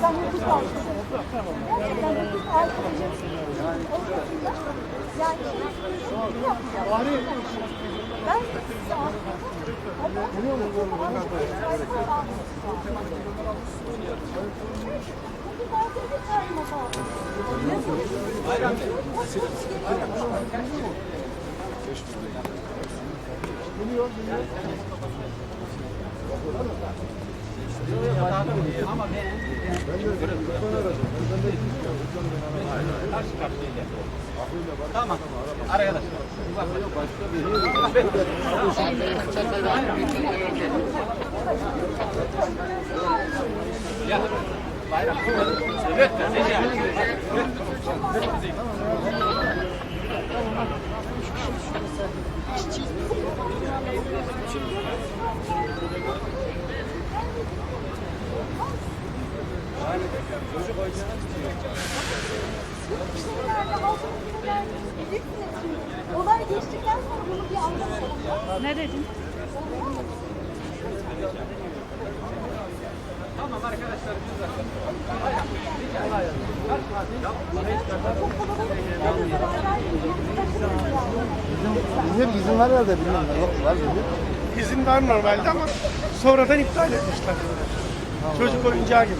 Gerçekten hukuk arkadaşım. Gerçekten hukuk arkadaşım. Yani yapmıyor. Ben sizi anladım. Ama hukuk arkadaşım. Hukuk arkadaşım. Bayram Bey. Bayram Bey. Geliyor, geliyor. Ama ben... Ben de lütfen arayacağım. Ben de lütfen arayacağım. Tamam. Arkadaşlar. Başka bir şey. Ya. Bayrak. Evet. Thank you. Olay geçtikten sonra bunu bir anlatalım. Ne dedin? Bizim izin var herhalde bilmiyorum. Yok var dedi. İzin var normalde ama sonradan iptal etmişler. Çocuk oyuncağı gibi.